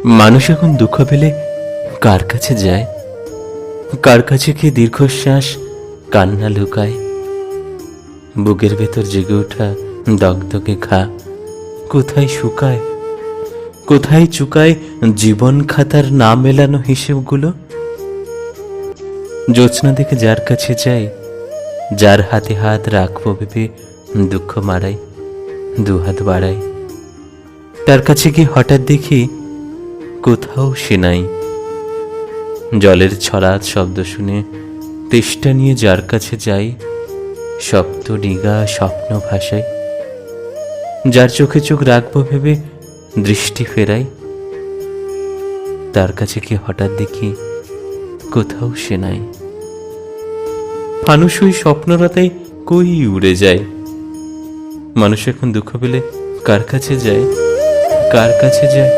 মানুষ এখন দুঃখ পেলে কার কাছে যায়? কার কাছে কি দীর্ঘশ্বাস কান্না লুকায়? বুকের ভেতর জেগে ওঠা দগদগে ঘা কোথায় শুকায়? কোথায় চুকায় জীবন খাতার না মেলানো হিসেবগুলো? জোৎস্না দেখে যার কাছে যাই যার হাতে হাত রাখব ভেবে দুঃখ মারাই দু হাত বাড়াই তার কাছে গিয়ে হঠাৎ দেখি কোথাও সে নাই। জলের ছড়াত শব্দ শুনে তেষ্টা নিয়ে যার কাছে যাই সপ্ত নিগা স্বপ্ন ভাষায় যার চোখে চোখ রাখব ভেবে দৃষ্টি ফেরাই। তার কাছে কি হঠাৎ দেখি কোথাও সে নাই। মানুষ ওই স্বপ্নরাতাই কই উড়ে যায়। মানুষ এখন দুঃখ পেলে কার কাছে যায়, কার কাছে যায়?